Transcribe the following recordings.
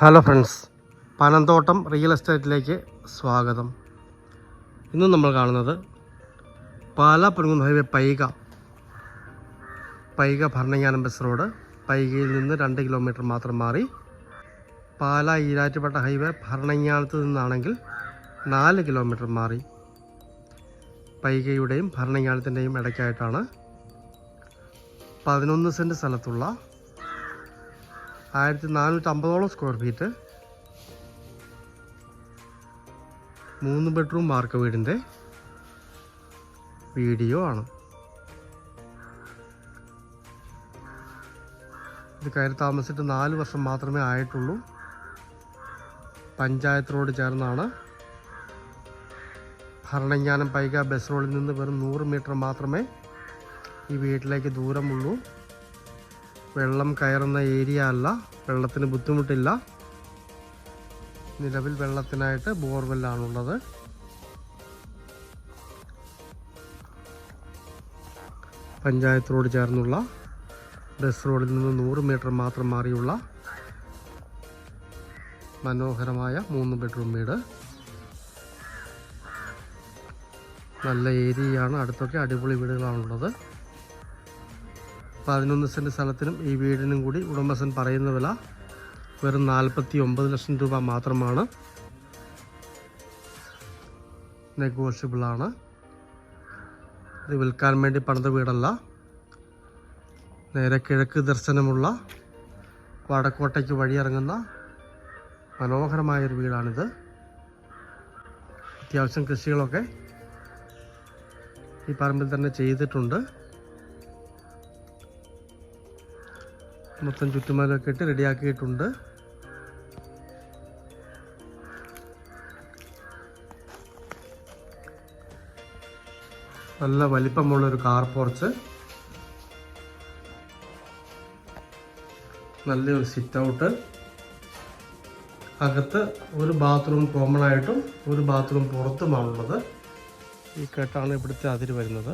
Hello friends Panamthottam real എസ്റ്റേറ്റിലേക്ക് സ്വാഗതം. ഇന്ന് നമ്മൾ കാണുന്നത് Pala Ponkunnu highway Paika Paika Bharananganam bus road പൈകയിൽ നിന്ന് രണ്ട് കിലോമീറ്റർ മാത്രം മാറി പാല ഈരാറ്റുപേട്ട ഹൈവേ ഭരണങ്ങാനത്ത് നിന്നാണെങ്കിൽ നാല് കിലോമീറ്റർ മാറി. പൈകയുടെയും ഭരണങ്ങാനത്തിന്റെയും ഇടയ്ക്കായിട്ടാണ് പതിനൊന്ന് സെന്റ് സ്ഥലത്തുള്ള ആയിരത്തി നാനൂറ്റി അമ്പതോളം സ്ക്വയർ ഫീറ്റ് മൂന്ന് ബെഡ്റൂം വാർക്ക വീടിന്റെ വീഡിയോ ആണ്. ഇത് കയറി താമസിച്ചിട്ട് നാല് വർഷം മാത്രമേ ആയിട്ടുള്ളൂ. പഞ്ചായത്ത് റോഡ് ചേർന്നാണ്. ഭരണജ്ഞാനം പൈക ബസ് റോഡിൽ നിന്ന് വെറും നൂറ് മീറ്റർ മാത്രമേ ഈ വീട്ടിലേക്ക് ദൂരമുള്ളൂ. വെള്ളം കയറുന്ന ഏരിയ അല്ല. വെള്ളത്തിന് ബുദ്ധിമുട്ടില്ല. നിലവിൽ വെള്ളത്തിനായിട്ട് ബോർവെല്ലാണുള്ളത്. പഞ്ചായത്ത് റോഡ് ചേർന്നുള്ള ബസ് റോഡിൽ നിന്ന് നൂറ് മീറ്റർ മാത്രം മാറിയുള്ള മനോഹരമായ മൂന്ന് ബെഡ്റൂം വീട്. നല്ല ഏരിയയാണ്. അടുത്തൊക്കെ അടിപൊളി വീടുകളാണുള്ളത്. പതിനൊന്ന് സെന്റ് സ്ഥലത്തിനും ഈ വീടിനും കൂടി ഉടമസ്ഥൻ പറയുന്ന വില വെറും നാൽപ്പത്തി ഒമ്പത് ലക്ഷം രൂപ മാത്രമാണ്. നെഗോഷ്യബിളാണ് ഇത് വിൽക്കാൻ വേണ്ടി പണിത വീടല്ല. നേരെ കിഴക്ക് ദർശനമുള്ള വടക്കോട്ടയ്ക്ക് വഴിയിറങ്ങുന്ന മനോഹരമായൊരു വീടാണിത്. അത്യാവശ്യം കൃഷികളൊക്കെ ഈ പറമ്പിൽ തന്നെ ചെയ്തിട്ടുണ്ട്. മൊത്തം ചുറ്റുമലൊക്കെ ഇട്ട് റെഡിയാക്കിയിട്ടുണ്ട്. നല്ല വലിപ്പമുള്ളൊരു കാർ പോർച്ച് നല്ലൊരു സിറ്റ് ഔട്ട് അകത്ത് ഒരു ബാത്റൂം കോമൺ ആയിട്ടും ഒരു ബാത്റൂം പുറത്തുമാണുള്ളത്. ഈ കെട്ടാണ് ഇവിടുത്തെ അതിര് വരുന്നത്.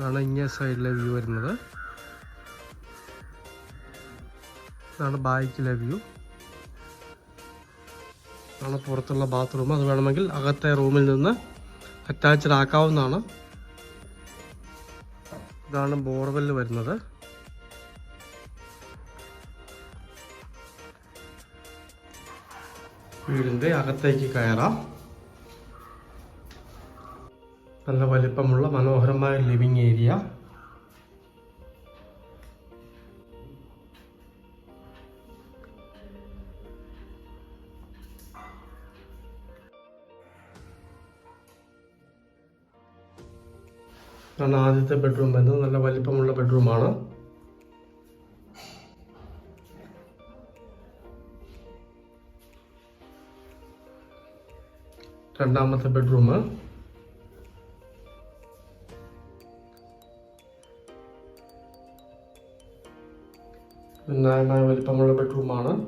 ഇതാണ് ഇങ്ങേ സൈഡിലെ വ്യൂ വരുന്നത്. ഇതാണ് ബാക്കിലെ വ്യൂ ഇതാണ് പുറത്തുള്ള ബാത്റൂം അത് വേണമെങ്കിൽ അകത്തെ റൂമിൽ നിന്ന് അറ്റാച്ച്ഡ് ആക്കാവുന്നതാണ്. ഇതാണ് ബോർവെൽ വരുന്നത്. വീടിന്റെ അകത്തേക്ക് കയറാം. നല്ല വലിപ്പമുള്ള മനോഹരമായ ലിവിങ് ഏരിയ. ഇതാണ് ആദ്യത്തെ ബെഡ്റൂം വരുന്നത് നല്ല വലിപ്പമുള്ള ബെഡ്റൂമാണ് രണ്ടാമത്തെ ബെഡ്റൂം ന്യായമായ വലിപ്പമുള്ള ബെഡ്റൂമാണ്.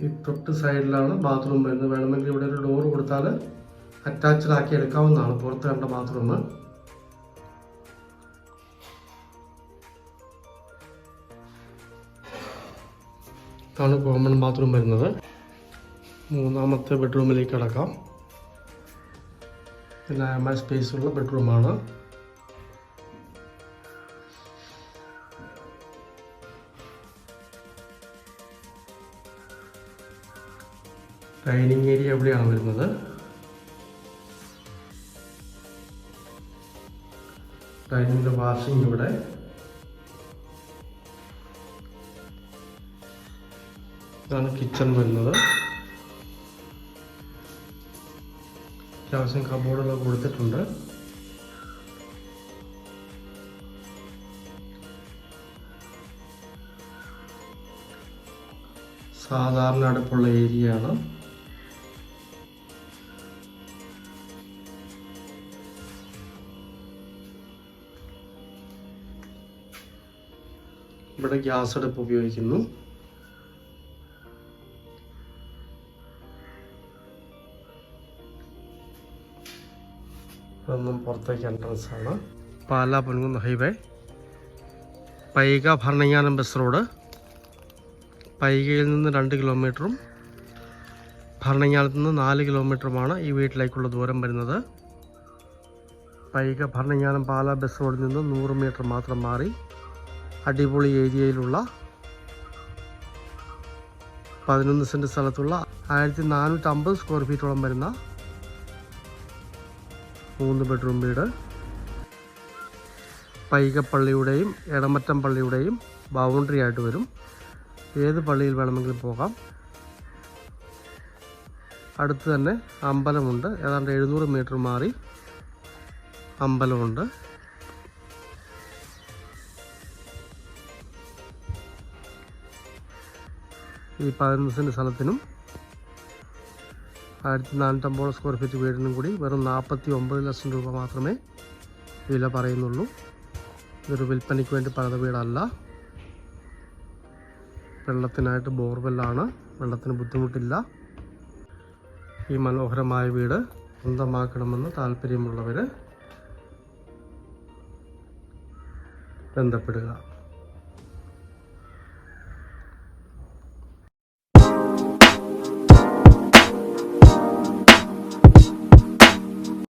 ഈ തൊട്ട് സൈഡിലാണ് ബാത്റൂം വരുന്നത്. വേണമെങ്കിൽ ഇവിടെ ഒരു ഡോർ കൊടുത്താൽ അറ്റാച്ച്ഡ് ആക്കി എടുക്കാവുന്നതാണ്. പുറത്ത് കണ്ട ബാത്റൂം. ഇതാണ് കോമൺ ബാത്റൂം വരുന്നത്. മൂന്നാമത്തെ ബെഡ്റൂമിലേക്ക് ന്യായമായ സ്പേസ് ഉള്ള ബെഡ്റൂമാണ്. ഡൈനിങ് ഏരിയ എവിടെയാണ് വരുന്നത്? ഡൈനിങ്ങിന്റെ വാഷിംഗ് ഇവിടെ. ഇതാണ് കിച്ചൺ വരുന്നത്. അത്യാവശ്യം കബോർഡുകൾ കൊടുത്തിട്ടുണ്ട്. സാധാരണ അടുപ്പുള്ള ഏരിയ ഇവിടെ ഗ്യാസ് അടുപ്പ് ഉപയോഗിക്കുന്നു. ഇതൊന്നും പുറത്തേക്ക് എൻട്രൻസ് ആണ്. Pala Ponkunnu highway Paika Bharananganam bus road പൈകയിൽ നിന്ന് രണ്ട് കിലോമീറ്ററും ഭരണങ്ങാനത്ത് നിന്ന് നാല് കിലോമീറ്ററുമാണ് ഈ വീട്ടിലേക്കുള്ള ദൂരം വരുന്നത്. പൈക ഭരണങ്ങാനം പാല ബസ് റോഡിൽ നിന്ന് നൂറ് മീറ്റർ മാത്രം മാറി. അടിപൊളി ഏരിയയിലുള്ള പതിനൊന്ന് സെന്റ് സ്ഥലത്തുള്ള ആയിരത്തി നാനൂറ്റമ്പത് സ്ക്വയർ ഫീറ്റോളം വരുന്ന മൂന്ന് ബെഡ്റൂം വീട്. പൈകപ്പള്ളിയുടെയും എടമറ്റം പള്ളിയുടെയും ബൗണ്ടറി ആയിട്ട് വരും. ഏത് പള്ളിയിൽ വേണമെങ്കിലും പോകാം. അടുത്ത് തന്നെ അമ്പലമുണ്ട്. ഏതാണ്ട് എഴുന്നൂറ് മീറ്റർ മാറി അമ്പലമുണ്ട്. ഈ പതിനൊന്ന് സെന്റ് സ്ഥലത്തിനും ആയിരത്തി നാനൂറ്റമ്പത് സ്ക്വയർ ഫീറ്റ് വീടിനും കൂടി വെറും നാൽപ്പത്തി ഒമ്പത് ലക്ഷം രൂപ മാത്രമേ വില പറയുന്നുള്ളൂ. ഇതൊരു വിൽപ്പനയ്ക്ക് വേണ്ടി പണിത വീടല്ല. വെള്ളത്തിനായിട്ട് ബോർവെല്ലാണ്. വെള്ളത്തിന് ബുദ്ധിമുട്ടില്ല. ഈ മനോഹരമായ വീട് സ്വന്തമാക്കണമെന്ന് താല്പര്യമുള്ളവർ ബന്ധപ്പെടുക.